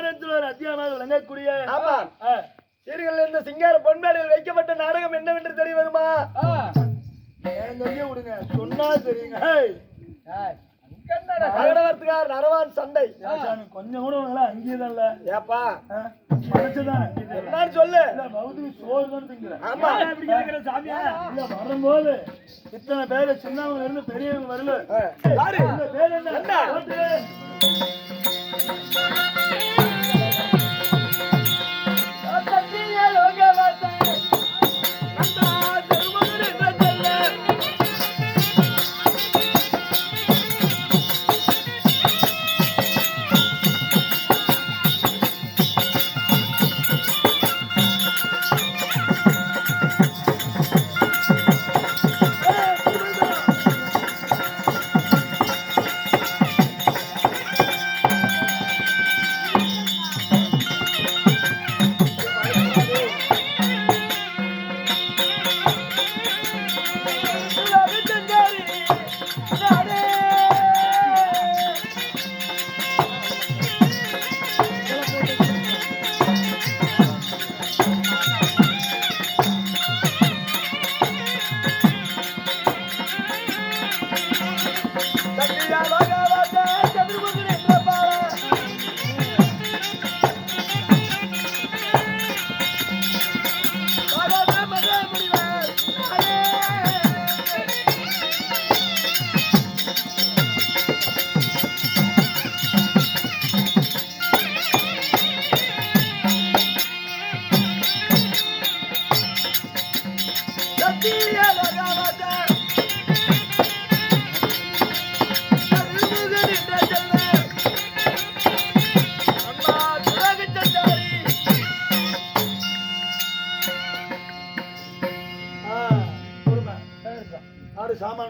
நாடகத்தில் ஒரு அத்தியாயமாக விளங்கக்கூடிய ஆமா. சீர்கள் இருந்த சிங்கார பொன்மேடையில் வைக்கப்பட்ட நாடகம் என்னவென்று தெரிய வருமா? கையை விடுங்க. சொன்னா தெரியுங்க. நரவான் சண்டை கொஞ்சம் கூட உங்களை அங்கேயதான் இல்ல ஏப்பா என்னன்னு சொல்லு. வரும்போது இத்தனை பேரு சின்னவங்க இருந்து பெரியவங்க வரல பேர் என்ன?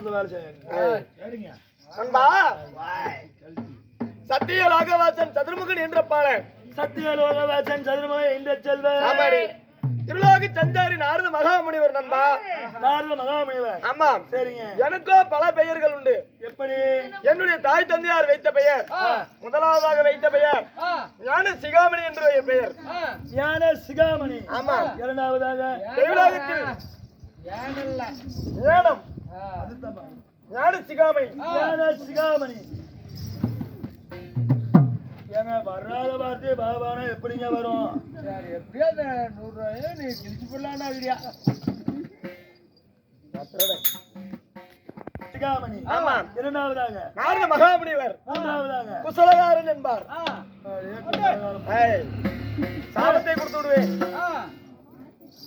சாமான்ல வேலை செய்யுங்க சரிங்க. நண்பா. சத்திய ராகவாசன் சதுர்முகன் என்ற பாடல் சத்தியலோகவாசன் சதுரமக இந்த செல்வ. ஆமாடி திருலோக சஞ்சாரி நாரத மகாமுனிவர் நண்பா. நாரத மகாமுனிவர். ஆமாம். சரிங்க. எனக்கோ பல பெயர்கள் உண்டு. எப்படி? என்னுடைய தாய் தந்தையார் வைத்த பெயர். முதலாவதாக வைத்த பெயர் ஞான சிகாமணி என்ற பெயர். ஞான சிகாமணி. ஆமா இரண்டாவதாக தெய்வலோகத்தில் அதுதான்ப்பா. ஞான சிகாமணி. ஞான சிகாமணி. ஏங்க வராத வார்த்தை பாபானா எப்படிங்க வரும்? சிகாமணி. ஆமா. இரண்டாவதாக. நாரத மகாமுனிவர். மூன்றாவதாக குசலகாரன் என்பார். சாபத்தை கொடுத்து விடுவேன்.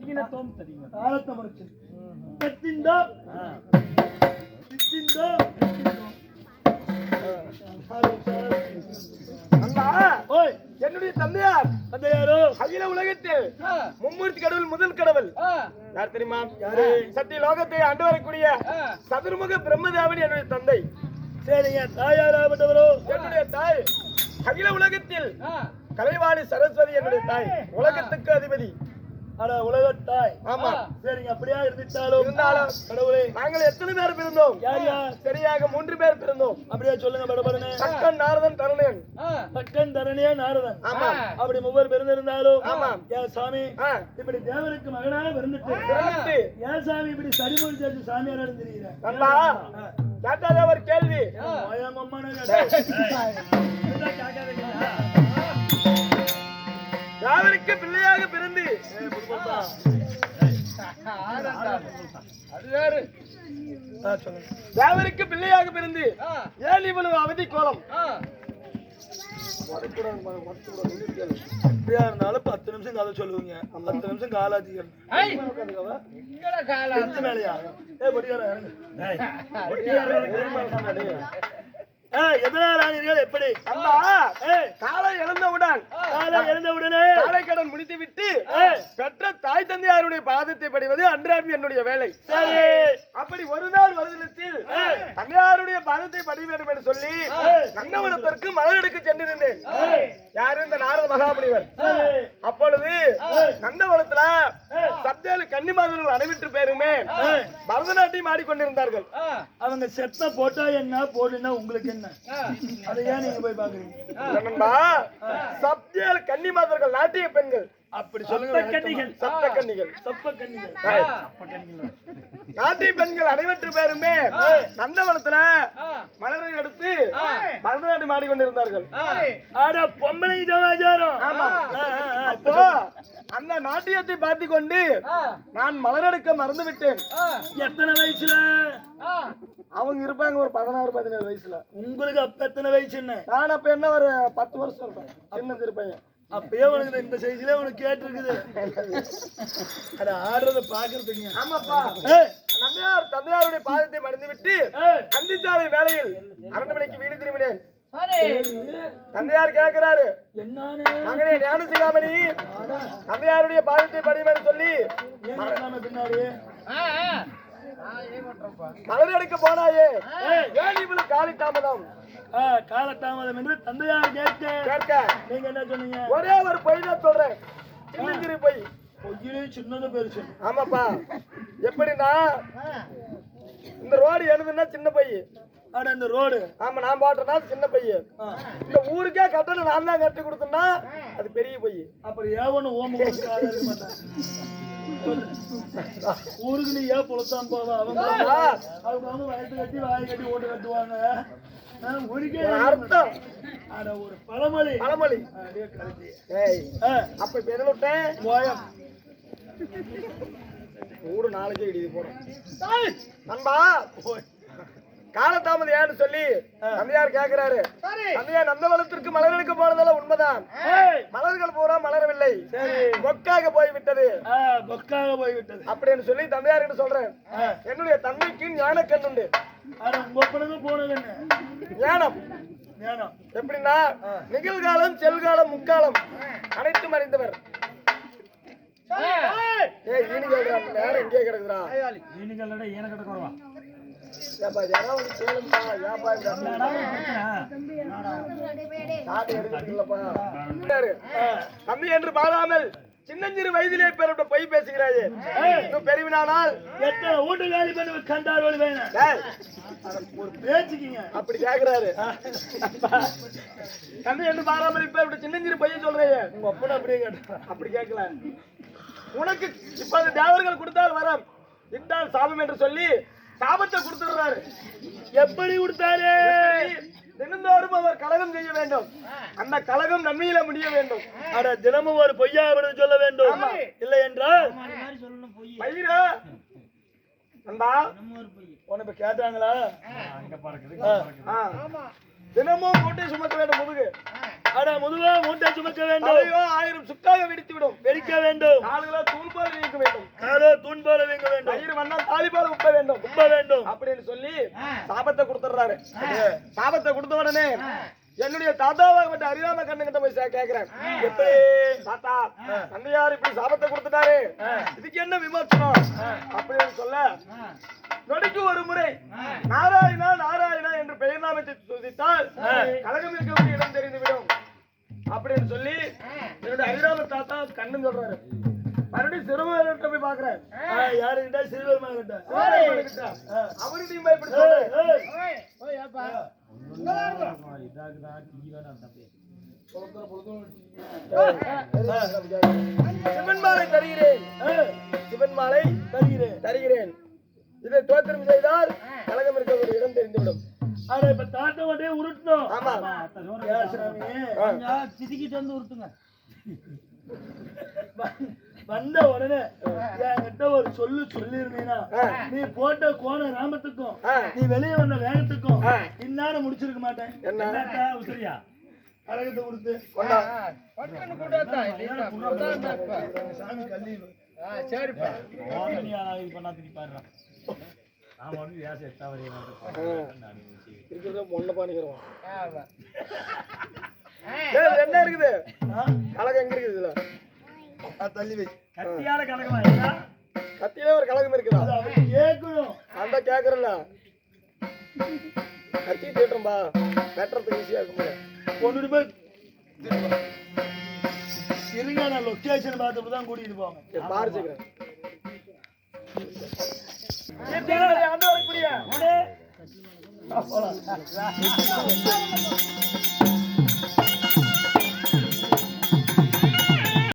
மறைச்சு. கத்திந்தோ சித்திந்தோ அண்ணா ஓய். என்னுடைய தந்தையார் தந்தையாரோ அகில உலகத்தில் மும்மூர்த்தி கடவுள் முதல் கடவுள். யார் தெரியுமா? யாரு? சத்திய லோகத்தை ஆண்டு வரக்கூடிய சதுர்முக பிரம்மதேவன் என்னுடைய தந்தை. சரிங்க. தாயாராப்பட்டவரோ என்னுடைய தாய் அகில உலகத்தில் கலைவாணி சரஸ்வதி என்னுடைய தாய் உலகத்துக்கு அதிபதி. அட உலகத்தாய். ஆமா. சரிங்க அப்படியா இருந்துட்டாலும். இருந்தாலும் கடவுளே. நாங்கள் எத்தனை பேர் பிறந்தோம்? யார் யார்? சரியாக மூன்று பேர் பிறந்தோம். அப்படியே சொல்லுங்க படபடனே சக்கன் நாரதன் தருணன். பக்கன் தரணியா நாரதன். ஆமா. அப்படி மூவர் பிறந்திருந்தாலும். ஆமா. ஏன் சாமி இப்படி தேவனுக்கு மகனாக பிறந்துட்டு. ஏன் சாமி இப்படி சரிமொழி சேர்த்து சாமியாரா இருந்தீங்க நல்லா கேட்டாலே ஒரு கேள்வி. தேவருக்கு பிள்ளையாக பிறந்து ஏன் இவ்வளவு அவதி கோலம்? அப்படியா இருந்தாலும் பத்து நிமிஷம் காலை சொல்லுவீங்க. பத்து நிமிஷம் பெஞ்சு மேலையா ஏ படியாரா ஆனீர்கள் எப்படி? அம்மா காலை இழந்தவுடன் காலை எழுந்த உடனே காலை கடன் முடித்து விட்டு பெற்ற தாய் தந்தையாருடைய பாதத்தை படிவது அன்றாடம் என்னுடைய வேலை. சரி. அப்படி ஒரு நாள் வருடத்தில் தந்தையாருடைய பாதத்தை வேண்டும் என்று சொல்லி நன்னவனத்திற்கு மலர் எடுக்க சென்றிருந்தேன். யாரு இந்த நாரத மகாமுனிவர் சரி. அப்பொழுது நந்தவனத்துல சத்தேழு கன்னிமாதர்கள் அனைவற்று பேருமே பரதநாட்டியம் ஆடிக்கொண்டிருந்தார்கள். அவங்க செத்த போட்டா என்ன போடுனா உங்களுக்கு என்ன? அதை ஏன் நீங்க போய் பாக்குறீங்க சப்தேழு கன்னிமாதர்கள் நாட்டிய பெண்கள். அப்படி சொல்லுங்க கண்ணிகள் சப்த கன்னிகள். சப்ப கண்ணிகள் நாட்டிய பெண்கள் அனைவற்று பேருமே நந்தவனத்துல மலரை எடுத்து பரதநாட்டியம் ஆடிக்கொண்டிருந்தார்கள். ஆட பொம்பளை ஆ. அப்போ அந்த நாட்டியத்தை பார்த்து கொண்டு நான் மலரெடுக்க மறந்து விட்டேன் எத்தனை வயசுல? அவங்க இருப்பாங்க ஒரு பதினாறு பதினேழு வயசுல. உங்களுக்கு அப்ப எத்தனை வயசு என்ன? நான் அப்ப என்ன ஒரு பத்து வருஷம் இருப்பேன். சின்ன திருப்பையன் அப்பயே உனக்கு இந்த சைஸ்ல உனக்கு கேட்டிருக்குது. அட ஆடுறத பாக்குறதுங்க ஆமாப்பா. தந்தையார் தந்தையாருடைய பாதத்தை மறந்து விட்டு ஏய், அந்திச்சாலை வேலையில் அரண்டு மணிக்கு வீடு திரும்பினேன். தந்தையார் கேட்கிறாரு என்னானே? மகனே ஞான சிகாமணி தந்தையாருடைய பாதத்தை படிமேன்னு சொல்லி. ஏன் மலர் எடுக்க போனாயே ஏன் இவ்வளவு காலி தாமதம் ஆ, காலதாமதம் என்று தந்தையார் கேட்க. கேட்க. நீங்க என்ன சொன்னீங்க? ஒரே ஒரு பொய் தான் சொல்றேன். சின்னஞ்சிறு பொய். பொய்யிலே சின்னது பெருசு. ஆமாப்பா. எப்படின்னா இந்த ரோடு எழுதுன்னா சின்ன பைய. அட இந்த ரோடு. ஆமா நான் போட்டேன்னா சின்ன பைய ஆ, இந்த ஊருக்கே கட்டணம் நான் தான் கட்டி கொடுத்தேன்னா அது பெரிய பைய அப்புறம் ஏவனும் ஓம. ஊருக்கு நீ ஏன் புலத்தான் போவா? அவங்க அவங்க அவங்க வயசு கட்டி வாய் கட்டி ஓட்டு கட்டுவாங்க. ஊருக்கே அர்த்தம்? அட ஒரு பழமொழி. பழமொழி. அப்ப விட்டேன் போயம் ஊரு நாளைக்கே இடிது போறோம் நண்பா. காலதாமதம் ஏன்னு சொல்லி தந்தையார் கேக்குறாரு. தந்தையார் நந்தவனத்திற்கு மலர் எடுக்க போனதெல்லாம் உண்மைதான். மலர்கள் பூரா மலரவில்லை. சரி. மொக்காக போய் விட்டது ஆ, பொக்காக போய்விட்டது. அப்படின்னு சொல்லி தந்தையார் கிட்ட சொல்றேன் என்னுடைய தந்தைக்கு ஞான கண்ணுண்டு ஞானம். எப்படின்னா நிகழ்காலம் செல்காலம் முக்காலம் அனைத்தும் அறிந்தவர். ஏய் ஈனி கேக்குறான்? நேரம் இங்கே கிடக்குறா ஈனுங்களோட ஈன கிட்ட குறவா ஏப்பா யாராவது வந்து கேளுப்பா ஏப்பா இந்த எடுக்கிறீங்களப்பா தம்பி என்று பாராமல் சின்னஞ்சிறு வயதிலே பேரோட பொய் பேசுகிறாயே. இன்னும் பெரியவனானால் எத்தனை வீட்டு காலி பண்ணி கண்டார் ஒரு பேச்சுக்கிங்க. அப்படி கேக்குறாரு. தம்பி என்று பாராமல் இப்ப இப்படி சின்னஞ்சிறு பையன் சொல்றேன் உங்க அப்பனை அப்படியே அப்படி கேட்கல உனக்கு இப்ப அந்த தேவர்கள் கொடுத்தால் வரம். இட்டால் சாபம் என்று சொல்லி சாபத்தை கொடுத்துடுறாரு. எப்படி கொடுத்தாரு? தினந்தோறும் அவர் கலகம் செய்ய வேண்டும். அந்த கலகம் நன்மையில முடிய வேண்டும். அட தினமும் ஒரு பொய்யா விடுதல் சொல்ல வேண்டும். இல்லை என்றால்? பயிரா? நண்பா? உன்னை இப்ப கேட்டாங்களா? தினமும் மூட்டை சுமக்க வேண்டும் முதுகு. அட முதுவா மூட்டை சுமக்க வேண்டும். தலையோ ஆயிரம் சுக்காக வெடித்து விடும் வெடிக்க வேண்டும். கால்களோ தூள் போல நீக்க வேண்டும். காலோ தூண் போல வைக்க வேண்டும். வயிறு வண்ணா தாலி போல உப்ப வேண்டும். கும்ப வேண்டும். அப்படின்னு சொல்லி சாபத்தை கொடுத்துடுறாரு. சாபத்தை கொடுத்த உடனே என்னுடைய தாத்தாவாகப்பட்ட அரிராம கண்ணு கிட்ட போய் கேக்குறேன். எப்படி? தாத்தா தந்தையார் இப்படி சாபத்தை கொடுத்துட்டாரு. இதுக்கு என்ன விமர்சனம்? அப்படின்னு சொல்ல நொடிக்கு ஒரு முறை நாராயணா நாராயணா என்று பெயர் நாமத்தை துதித்தால் கழகம் இருக்கக்கூடிய இடம் தெரிந்துவிடும். அப்படின்னு சொல்லி என்னுடைய அரிராம தாத்தா கண்ணு சொல்றாரு. மறுபடியும் சிறுவர்கிட்ட போய் பாக்குறேன். ஆ, யாருகிட்ட? சிறுவர்மா கிட்ட அவருடையும் போய் சிவன் மாலை தருகிறேன் சிவன் மாலை தருகிறேன் தருகிறேன் இதை தோத்திரம் செய்தால் கழகம் இருக்க ஒரு இடம் தெரிந்துவிடும் ஆனா இப்ப தாத்தா உடனே உருட்டணும் ஆமா அத்தை வந்து உருட்டுங்க வந்த உடனே சொல்லு சொல்லிருந்தீங்கன்னா நீ போட்ட கோண ராமத்துக்கும். நீ வெளியே வந்த வேகத்துக்கும். இந்நேரம் முடிச்சிருக்க மாட்டேன். என்ன? என்னத்தா உசிரியா? கழகத்தை கொடுத்து. கொண்டா. சாமி கல்லி ஓமனியா இது பண்ணா திருப்பி பாடுறான் நான் வந்து வியாச எத்தா வரையும் இருக்கிறத ஒண்ணு பண்ணிக்கிறோம் என்ன இருக்குது? ஆ? கழகம் எங்க இருக்குது இதுல? தள்ளி வை. கத்தியால இருக்கா கத்தியில ஒரு கழகம் இருக்குதா? கேட்கணும். அந்த கேக்குறல. கத்தி தேட்டும்பா வெட்டுறதுக்கு ஈஸியா இருக்கும் கொண்டு போய் இருங்க நான் லொக்கேஷன் பார்த்துட்டு தான் கூட்டிட்டு போங்க. பாரு சீக்கிரம். போலாம்.